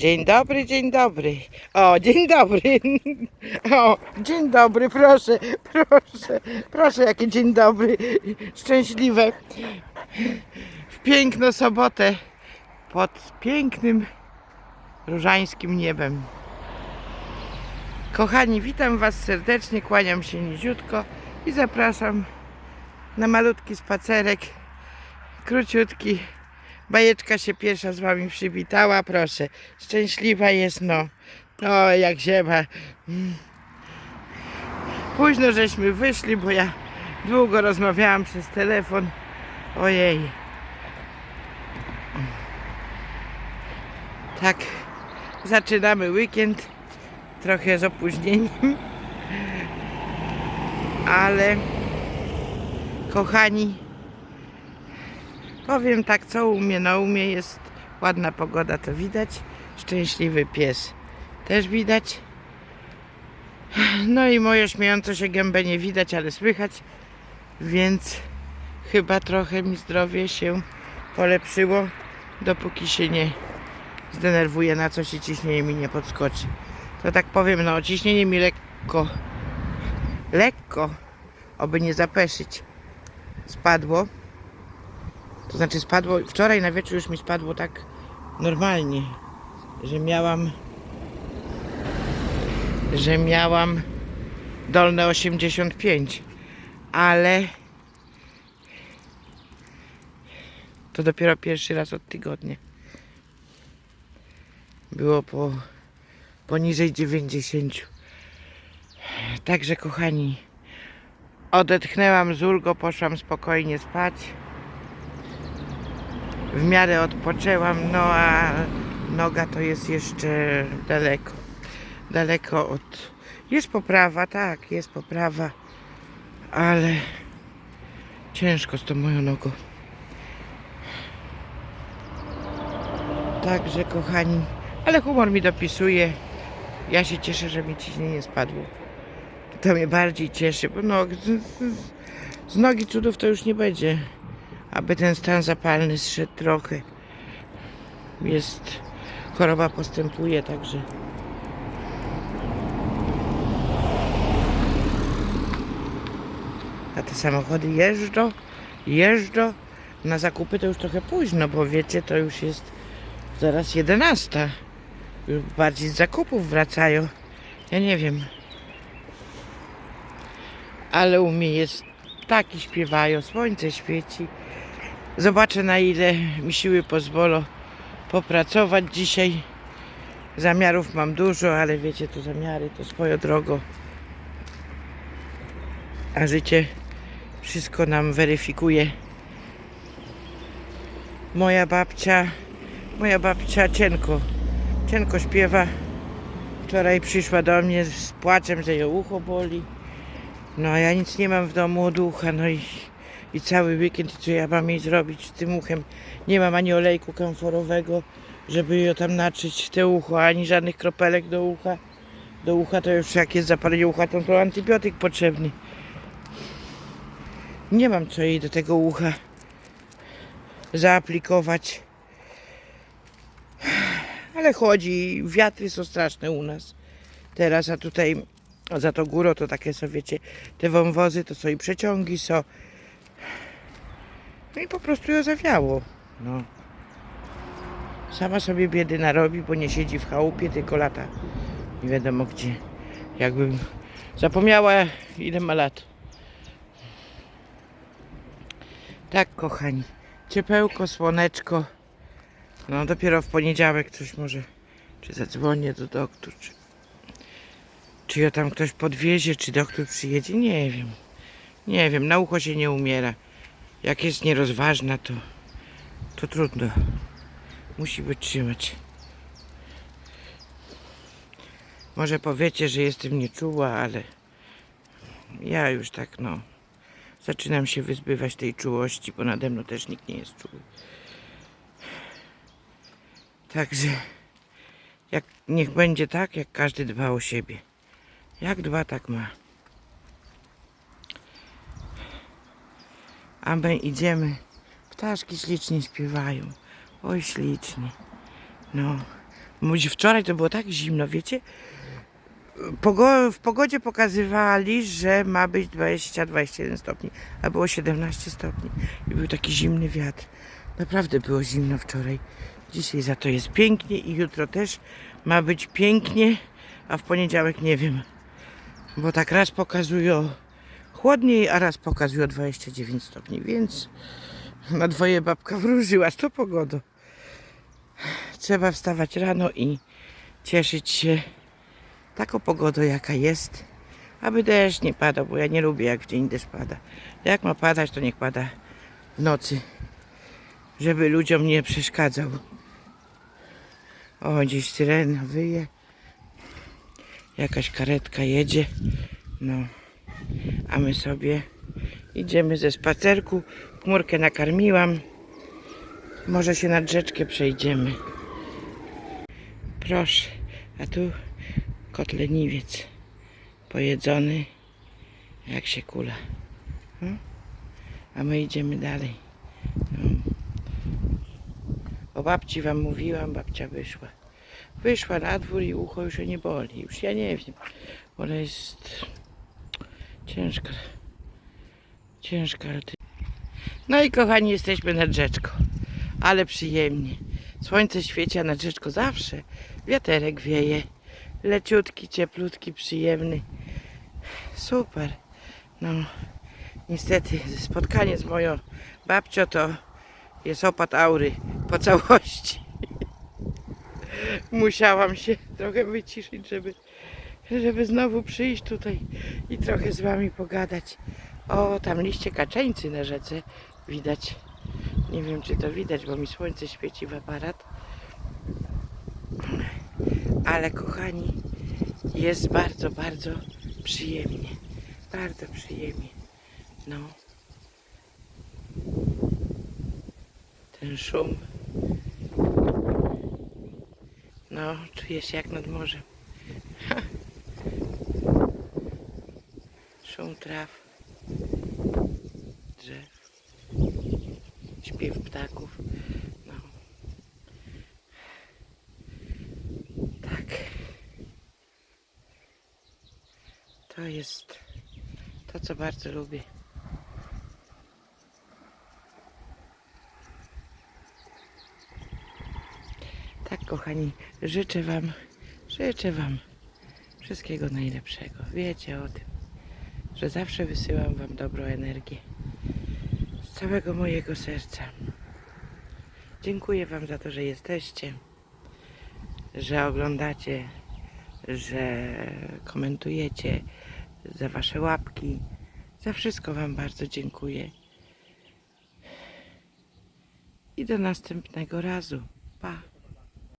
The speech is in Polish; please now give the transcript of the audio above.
Dzień dobry, dzień dobry. O, dzień dobry. O, dzień dobry, proszę, proszę, proszę, jakie dzień dobry. Szczęśliwe. W piękną sobotę pod pięknym różańskim niebem. Kochani, witam Was serdecznie, kłaniam się niziutko i zapraszam na malutki spacerek, króciutki. Bajeczka się pierwsza z Wami przywitała, proszę. Szczęśliwa jest, no. O, jak ziema. Późno żeśmy wyszli, bo ja długo rozmawiałam przez telefon. Ojej. Tak, zaczynamy weekend. Trochę z opóźnieniem. Ale, kochani, Powiem tak, co umie, no umie jest ładna pogoda, to widać. Szczęśliwy pies też widać. No i moje śmiejące się gębę nie widać, ale słychać. Więc chyba trochę mi zdrowie się polepszyło, dopóki się nie zdenerwuję na coś i ciśnienie mi nie podskoczy. To tak powiem, no ciśnienie mi lekko, lekko, oby nie zapeszyć, spadło. To znaczy spadło, wczoraj na wieczór już mi spadło tak normalnie, że miałam, że miałam dolne 85, ale to dopiero pierwszy raz od tygodnia. Było po poniżej 90. Także kochani, odetchnęłam z ulgo, poszłam spokojnie spać w miarę odpoczęłam, no a noga to jest jeszcze daleko. Daleko od. Jest poprawa, tak, jest poprawa, ale ciężko z tą moją nogą. Także, kochani, ale humor mi dopisuje. Ja się cieszę, że mi ciśnienie spadło. To mnie bardziej cieszy, bo no, z, z, z nogi cudów to już nie będzie aby ten stan zapalny zszedł trochę. Jest, choroba postępuje, także. A te samochody jeżdżą, jeżdżą. Na zakupy to już trochę późno, bo wiecie, to już jest zaraz 11. Już bardziej z zakupów wracają. Ja nie wiem. Ale u mnie jest ptaki śpiewają, słońce świeci. Zobaczę na ile mi siły pozwolą popracować dzisiaj. Zamiarów mam dużo, ale wiecie, to zamiary to swoją drogą. A życie wszystko nam weryfikuje. Moja babcia, moja babcia cienko, cienko śpiewa. Wczoraj przyszła do mnie z płaczem, że jej ucho boli. No a ja nic nie mam w domu od ucha, no i i cały weekend, co ja mam jej zrobić z tym uchem. Nie mam ani olejku kamforowego, żeby ją tam naczyć te ucho, ani żadnych kropelek do ucha. Do ucha to już jak jest zapalenie ucha, to, to antybiotyk potrzebny. Nie mam co jej do tego ucha zaaplikować. Ale chodzi, wiatry są straszne u nas. Teraz, a tutaj za to górą to takie są, wiecie, te wąwozy to są i przeciągi są. No i po prostu ją zawiało. No. Sama sobie biedy narobi, bo nie siedzi w chałupie, tylko lata. Nie wiadomo gdzie. Jakbym zapomniała ile ma lat. Tak, kochani. Ciepełko, słoneczko. No dopiero w poniedziałek coś może. Czy zadzwonię do doktor, czy, czy ją tam ktoś podwiezie, czy doktor przyjedzie. Nie wiem. Nie wiem, na ucho się nie umiera. Jak jest nierozważna, to, to trudno. Musi wytrzymać. Może powiecie, że jestem nieczuła, ale ja już tak no zaczynam się wyzbywać tej czułości, bo nade mną też nikt nie jest czuły. Także jak niech będzie tak, jak każdy dba o siebie. Jak dba, tak ma. A my idziemy. Ptaszki ślicznie śpiewają. Oj, ślicznie. No, wczoraj to było tak zimno, wiecie? W pogodzie pokazywali, że ma być 20-21 stopni, a było 17 stopni. I był taki zimny wiatr. Naprawdę było zimno wczoraj. Dzisiaj za to jest pięknie i jutro też ma być pięknie, a w poniedziałek nie wiem. Bo tak raz pokazują chłodniej, a raz pokazują 29 stopni, więc na dwoje babka wróżyła z tą pogodą. Trzeba wstawać rano i cieszyć się taką pogodą, jaka jest, aby deszcz nie padał, bo ja nie lubię, jak w dzień deszcz pada. Jak ma padać, to niech pada w nocy, żeby ludziom nie przeszkadzał. O, gdzieś syrena wyje. Jakaś karetka jedzie. No, a my sobie idziemy ze spacerku. Chmurkę nakarmiłam. Może się nad rzeczkę przejdziemy. Proszę, a tu kot leniwiec pojedzony jak się kula. No. A my idziemy dalej. No. O babci wam mówiłam, babcia wyszła. Wyszła na dwór i ucho już nie boli. Już ja nie wiem. Ona jest ciężka. Ciężka, ale ty... No i kochani, jesteśmy nad rzeczką. Ale przyjemnie. Słońce świeci, a nad rzeczką zawsze wiaterek wieje. Leciutki, cieplutki, przyjemny. Super. No, niestety spotkanie z moją babcią to jest opad aury po całości. Musiałam się trochę wyciszyć, żeby, żeby znowu przyjść tutaj i trochę z wami pogadać. O, tam liście kaczeńcy na rzece widać. Nie wiem, czy to widać, bo mi słońce świeci w aparat. Ale kochani, jest bardzo, bardzo przyjemnie. Bardzo przyjemnie. No. Ten szum. No, czuję się jak nad morzem. Traw, drzew, śpiew ptaków. No. Tak. To jest to, co bardzo lubię. Tak, kochani, życzę Wam, życzę Wam wszystkiego najlepszego. Wiecie o tym, że zawsze wysyłam Wam dobrą energię z całego mojego serca. Dziękuję Wam za to, że jesteście, że oglądacie, że komentujecie, za Wasze łapki. Za wszystko Wam bardzo dziękuję. I do następnego razu. Pa!